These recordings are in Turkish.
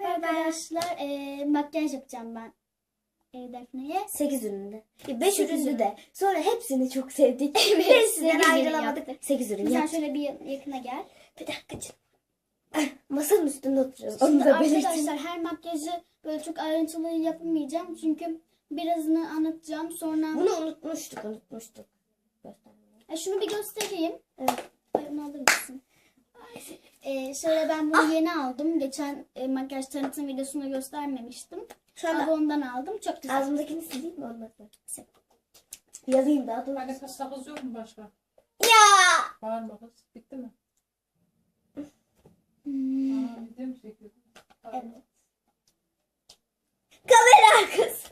Merhaba arkadaşlar. Ee, makyaj yapacağım ben e, Defne'ye. 8 üründe. 5 Sekiz üründü ürün. de. Sonra hepsini çok sevdik. Evet, Hepsinden sekiz ürün ayrılamadık. yaptık. 8 ürün Sen yaptık. şöyle bir yakına gel. Bir dakika canım. Masanın üstünde oturuyoruz. Onu Şimdi da belirteyim. arkadaşlar her makyajı böyle çok ayrıntılı yapamayacağım. Çünkü birazını anlatacağım. Sonra Bunu unutmuştuk, unutmuştuk. Göstermeyi. E, şunu bir göstereyim. Evet. Ay, onu alır mısın? Ee, şöyle ben bunu yeni aldım. Geçen e, makyaj tanıtım videosunda göstermemiştim. Şu anda ondan aldım. Çok güzel. ağzımdakini sileyim mi olmasın? Yalayayım daha doğrusu. Anne kaç sakız yok mu başka? Ya! Bağırma kız. Bitti mi? Hmm. Aa, mu çekiyorsun? Evet. Kamera arkası.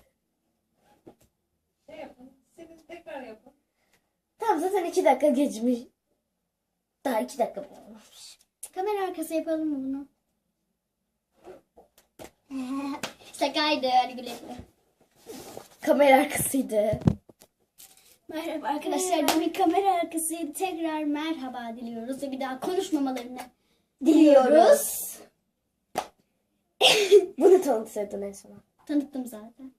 Şey yapın. Silin tekrar yapın. Tamam zaten 2 dakika geçmiş. Daha 2 dakika olmamış. Kamera arkası yapalım mı bunu? Şakaydı. Hadi güle güle. Kamera arkasıydı. Merhaba arkadaşlar. Demin kamera arkası tekrar merhaba diliyoruz ve bir daha konuşmamalarını Diliyoruz. Bunu tanıtıyordun en sona. tanıttım zaten.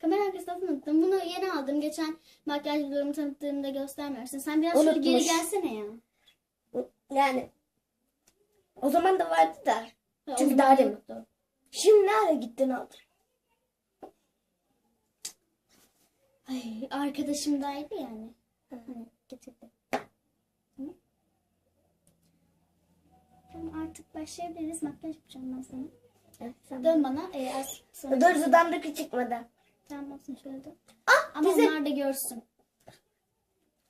Kamera arkasında tanıttım. Bunu yeni aldım. Geçen makyaj videomu tanıttığımda göstermiyorsun. Sen biraz şöyle Unutmuş. geri gelsene ya. Yani o zaman da vardı da. Ha, Çünkü daha demin. Şimdi nereye gittin aldın? Ay, arkadaşımdaydı yani. Hani getirdi. Tamam artık başlayabiliriz. Makyaj yapacağım ben sana. Evet, sen Dön bana. E, az sonra. Dur dudağımdaki çıkmadı. Tamam olsun şöyle dön. Ah Ama bizim onlar da görsün.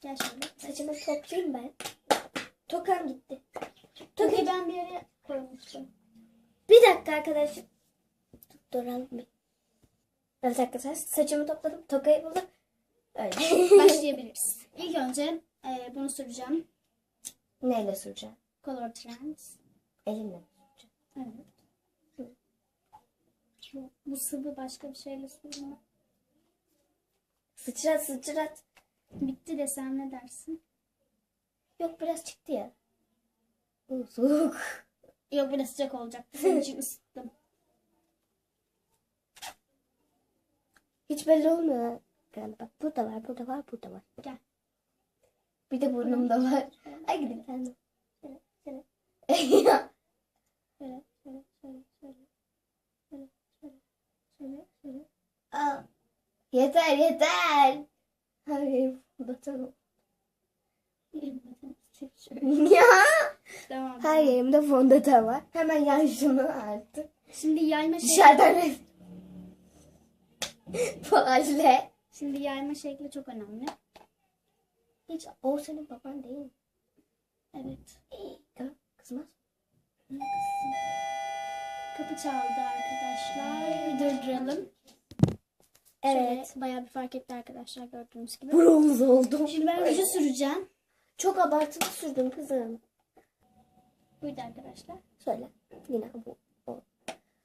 Gel şöyle. saçımı toplayayım ben. Tokam gitti. Toki ben bir yere koymuştum. Bir dakika arkadaşım. Duralım bir. Evet arkadaşlar saçımı topladım. Tokayı buldum. Öyle. Başlayabiliriz. İlk önce e, bunu süreceğim. Neyle süreceğim? Color Trends. Elimle. Evet. Bu, bu sıvı başka bir şeyle sürme. Sıçrat sıçrat. Bitti desem ne dersin? Yok biraz çıktı ya. Soğuk. Yok biraz sıcak olacak. Senin için ısıttım. Hiç belli olmuyor. bak burada var, burada var, burada var. Gel. Bir de burnumda var. Ay gidin. Şöyle, şöyle, şöyle, şöyle, şöyle, şöyle, şöyle, şöyle, şöyle, şöyle. Aa, yeter yeter. Hayır burada tamam. ya. Tamam. Her yerimde fondöten var. Hemen yan şunu artık. Şimdi yayma şekli. Dışarıdan Faale. Şimdi yayma şekli çok önemli. Hiç o senin baban değil mi? Evet. Tamam kızmaz. Kapı çaldı arkadaşlar. Durduralım. Evet. Şöyle bayağı bir fark etti arkadaşlar gördüğünüz gibi. Bronz oldum. Şimdi ben ruju süreceğim. Çok abartılı sürdüm kızım. Buydu arkadaşlar. Söyle. Yine bu. o.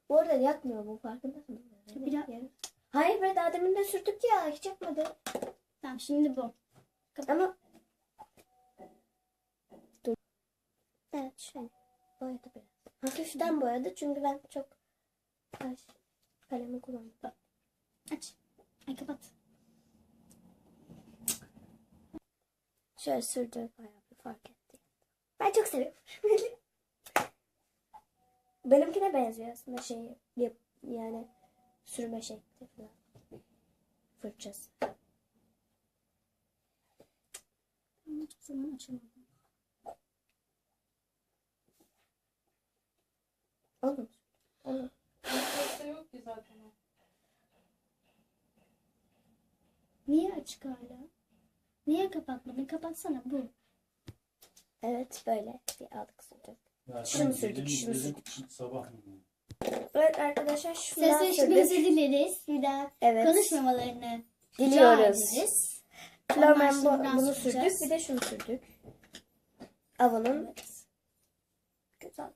Bu arada yakmıyor bu farkındasın. Biraz- Hayır be daha demin de sürdük ya hiç yakmadı. Tamam şimdi bu. Ama Dur. Evet şöyle. Boyadı biraz. Hafiften boyadı çünkü ben çok kalemi kullandım. Aç. Ay kapat. Şöyle sürdü bayağı bir fark etti. Ben çok seviyorum. Benimkine benziyor aslında şey yap, yani sürme şekli falan. Fırçası. Hiçbir zaman açamadım. Olur. Olur. Mutfakta yok ki zaten o. Niye açık hala? Niye kapatmadın? Kapatsana bu. Evet böyle bir aldık sürdük. Şunu sürdük, şunu sürdük. Sabah? Evet arkadaşlar şundan için sürdük. özür dileriz. Bir daha Evet. konuşmamalarını Diliyoruz. ederiz. Florman bu- bunu süreceğiz. sürdük bir de şunu sürdük. Avon'un güzel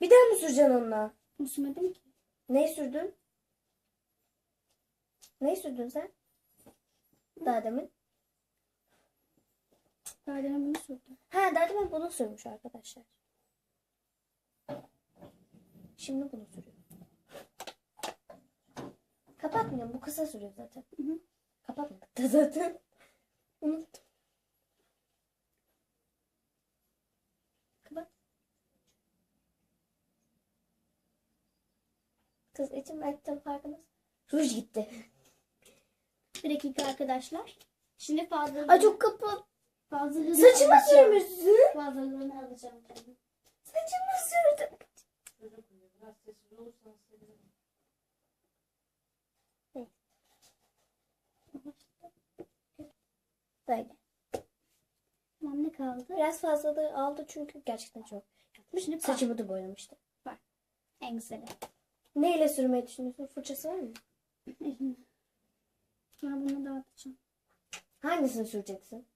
Bir daha mı süreceksin onunla? Sürmedim ki. Ne sürdün? Ne sürdün sen? Daha demin. Daha demin bunu sürdüm. Ha daha demin bunu sürmüş arkadaşlar. Şimdi bunu sürüyorum. Kapatmıyorum. Bu kısa sürüyor zaten. Hı hı. Kapatmadık da zaten. Unuttum. Kapat. Kız içim ettim farkındasın. Ruj gitti. Bir dakika arkadaşlar. Şimdi fazla Ay çok kapat. fazlalığını Saçıma alacağım. sürmüşsün. Fazlalığını alacağım canım. Saçıma sürdüm. Böyle. Tamam ne kaldı? Biraz fazlalığı aldı çünkü gerçekten çok. Şimdi Saçım. Saçımı da boyamıştı. En güzeli. Neyle sürmeyi düşünüyorsun? Fırçası var mı? Ben bunu dağıtacağım. Hangisini süreceksin?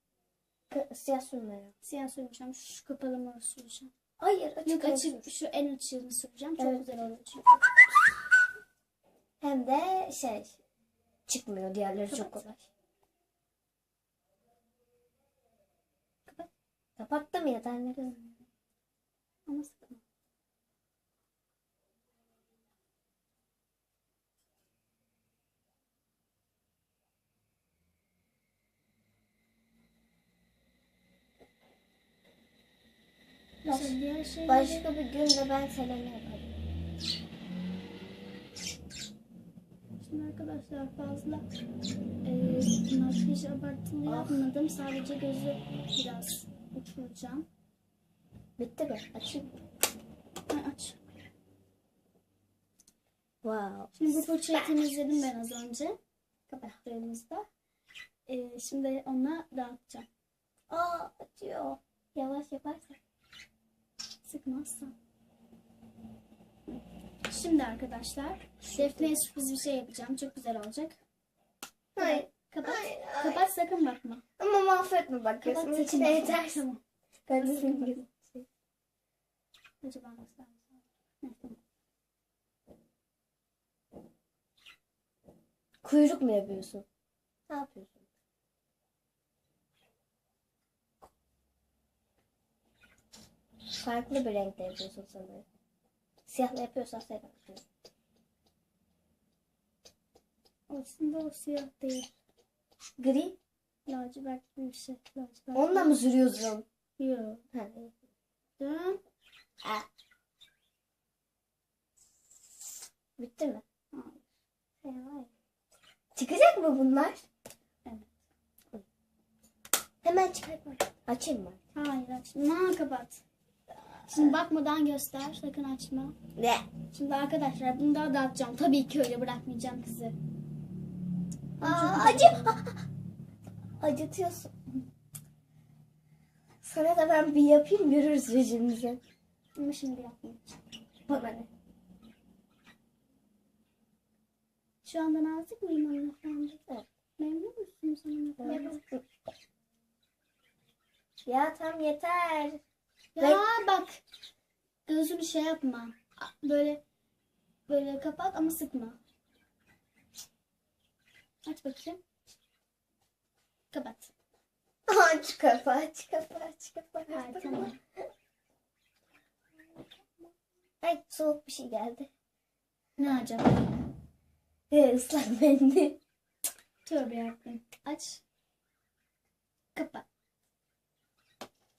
K- siyah sürme ya. Siyah süreceğim. Şu kapalı mor süreceğim. Hayır açık Yok açık şu en açığını süreceğim. Çok Evet. güzel olur çünkü. Hem de şey çıkmıyor. Diğerleri çok Kapat. kolay. Kapat. Kapattım yeterli. Ama sıkma. Şeyleri... Başka bir gün de ben Selena yaparım. Şimdi arkadaşlar fazla e, makyajı abartılı Ah. yapmadım. Sadece gözü biraz uçuracağım. Bitti mi? Açayım. Ay, aç. Wow. Şimdi bu fırçayı temizledim ben az önce. Kapattığımızda. E, şimdi onunla dağıtacağım. Aa acıyor. Yavaş yaparsan. Sıkmazsan. Şimdi arkadaşlar Defne'ye sürpriz bir şey yapacağım. Çok güzel olacak. Hayır. Kapat. Hayır, hayır. Kapat sakın bakma. Ama mahvetme bak. Kapat Gözümün sakın içine bakma. yeter. Tamam. Gözümün içine. Acaba nasıl? Tamam. Kuyruk mu yapıyorsun? Ne yapıyorsun? Farklı bir renkle yapıyorsun sanırım. Siyahla yapıyorsan yapıyorsun. Aslında o siyah değil. Gri. Lacivert bir şey. Lacivert. Onunla mı sürüyorsun? Yok. Dön. Ha. Bitti mi? Hayır. Çıkacak mı bunlar? Evet. Hemen çıkartma. Açayım mı? Hayır açma. Kapat. Şimdi bakmadan göster. Sakın açma. Ne? Şimdi arkadaşlar bunu daha dağıtacağım. Tabii ki öyle bırakmayacağım kızı. Aa, acı. Acıtıyorsun. Sana da ben bir yapayım görürüz yüzümüzü. Ama şimdi yapmayacağım. Bana ne? Şu anda nazik miyim hanımefendi? Evet. Memnun musunuz hanımefendi? Ya tam yeter. Ya bak. Gözünü şey yapma. Böyle böyle kapat ama sıkma. Aç bakayım. Kapat. Aç kapı, aç kapı, aç Hayır, kapı. tamam. Ay soğuk bir şey geldi. Ne acaba? He, ıslak mendil. Tövbe yarabbim. Aç. Kapat.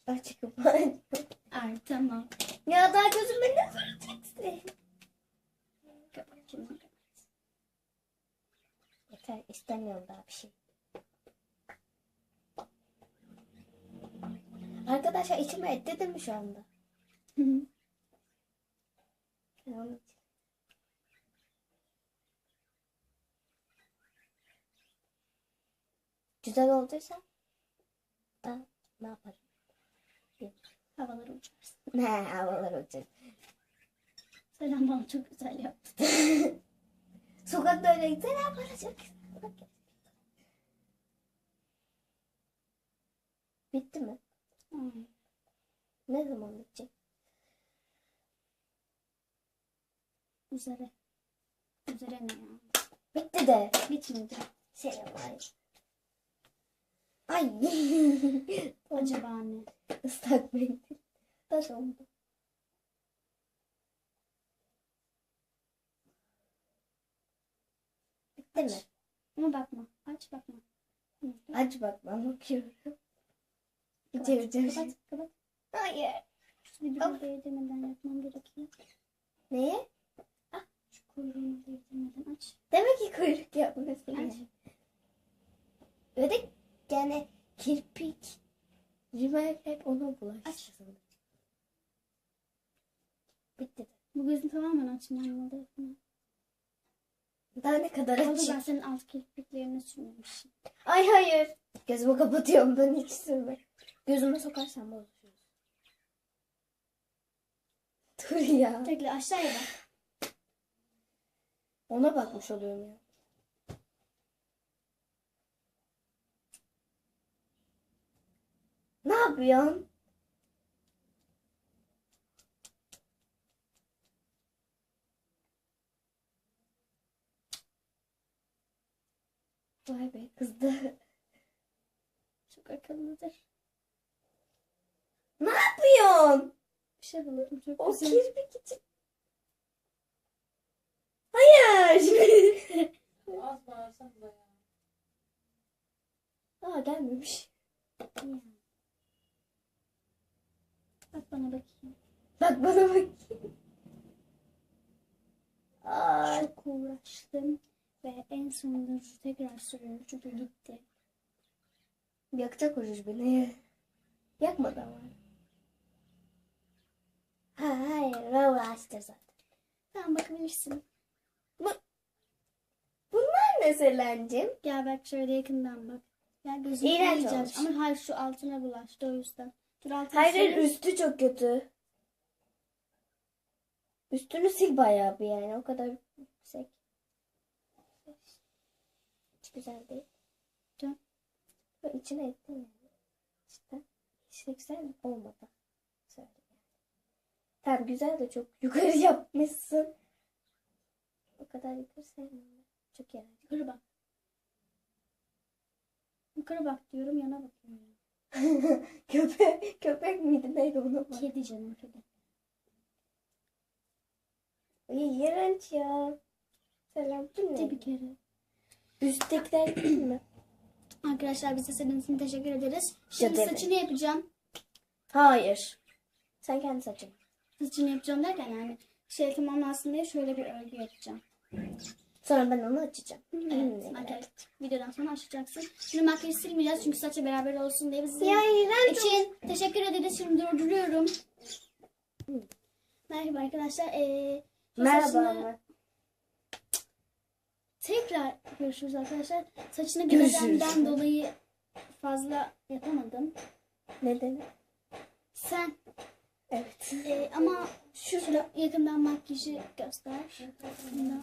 Aç. Ay tamam. Ya daha gözüme ne süreceksin? Kapat. Yeter, istemiyorum daha bir şey. Arkadaşlar içime et dedim mi şu anda? Ben için. Güzel olduysa da ne yaparım? Havalara uçarsın. Ne havalar uçacak. Selam bana çok güzel yaptın. Sokakta öyle gitse ne yapacak? Bitti mi? Ay, Ne zaman bitecek? Üzere. Üzere ne ya? Bitti de. Bitmedi. Şey ay. Ay. Acaba ne? Islak mendil. Taş oldu. Bitti Aç. mi? Ama bakma. Aç bakma. Aç bakma. Bakıyorum. İçeri içeri. Kapat. Hayır. Şimdi bir yedemeden yapmam Orada ben senin alt kirpiklerini sürmemişim. Ay hayır. Gözümü kapatıyorum ben hiç sürme. Gözüme sokarsam bozulur. Dur ya. Bekle aşağıya bak. Ona bakmış oluyorum ya. Ne yapıyorsun? Vay be kızdı. Çok akıllıdır. Ne yapıyorsun? Bir şey buldum çok O güzel. kirpik için. Hayır. Az bağırsanız ya. Aa gelmemiş. Bak bana bakayım. Bak bana bak. Aa, Çok uğraştım. Ve en sonunda tekrar sürüyorum. Çünkü gitti. yakacak ruj beni. Yakmadı ama. Ha, hayır, ben uğraştım zaten. Tamam bakabilirsin. Bunlar ne Selen'cim? Gel bak şöyle yakından bak. Gel gözünü İğrenç olmuş. Ama hayır şu altına bulaştı o yüzden. Dur altına Hayır, hayır, üstü çok kötü. Üstünü sil bayağı bir yani, o kadar yüksek. Hiç güzel değil. Dön. Böyle içine ettim yani. İşte, hiç de güzel olmadı. Söyleyeyim. Tamam güzel de çok yukarı yapmışsın. O kadar yukarı sevmiyorum. Çok yarar. Yukarı bak. Yukarı bak diyorum yana bakıyorum. köpek, köpek miydi neydi ona bak. Kedi canım kedi. İğrenç ya. Selam Gitti bir kere. Üsttekiler değil mi? Arkadaşlar bize senin için teşekkür ederiz. Şimdi ederim. saçını yapacağım. Hayır. Sen kendi saçın. Saçını yapacağım derken yani şey tamamlansın diye şöyle bir örgü yapacağım. Sonra ben onu açacağım. Evet, Elimle. makyaj. Videodan sonra açacaksın. Şimdi makyajı silmeyeceğiz çünkü saçla beraber olsun diye biz Ya iğrenç. için teşekkür ederiz. Şimdi durduruyorum. Merhaba arkadaşlar. Ee, Merhaba saçını- ama. Tekrar görüşürüz arkadaşlar. Saçını Görüşürüz. gölgemden dolayı fazla yapamadım. Neden? Sen Evet. e, ama şurada yakından makyajı göster. Yakından.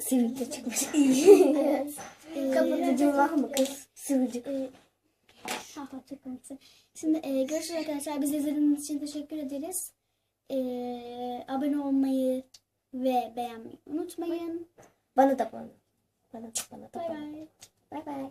Sivilce çıkmış. Evet. E, Kapatıcı var mı kız? Sivilce. e, çok komiksin. Şimdi e, görüşürüz arkadaşlar. Bizi izlediğiniz için teşekkür ederiz. E, abone olmayı ve beğenmeyi unutmayın. Bana da bana. Bana da bana da Bay bay. Bay bay.